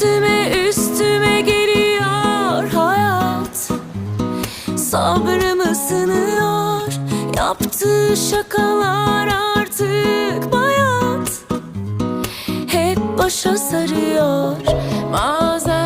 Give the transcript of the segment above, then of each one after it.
üstüme üstüme geliyor hayat. Sabrımı sınıyor yaptığı şakalar artık bayat. Hep başa sarıyor. Bazen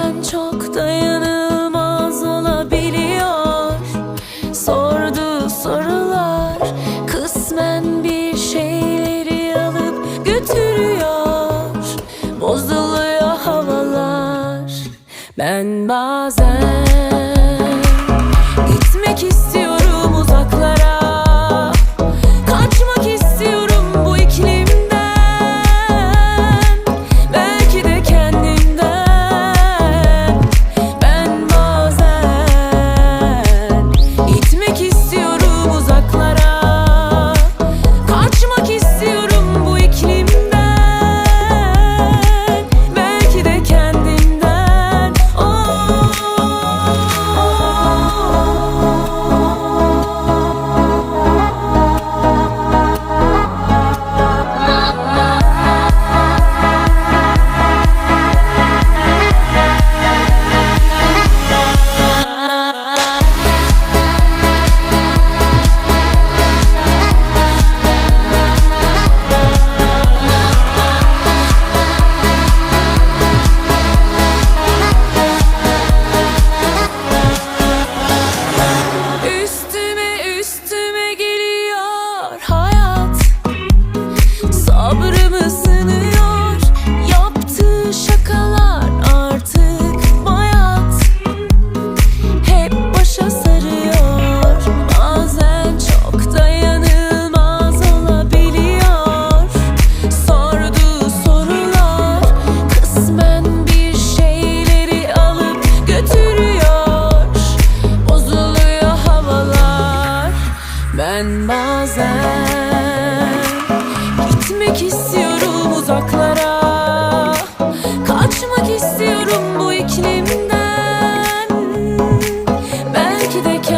Sen bazen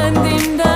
kendimden.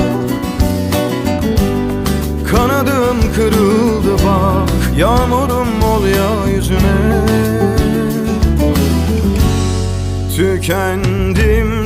Kalbim kırıldı bak Yağmurum ol ya yüzüme. Tükendim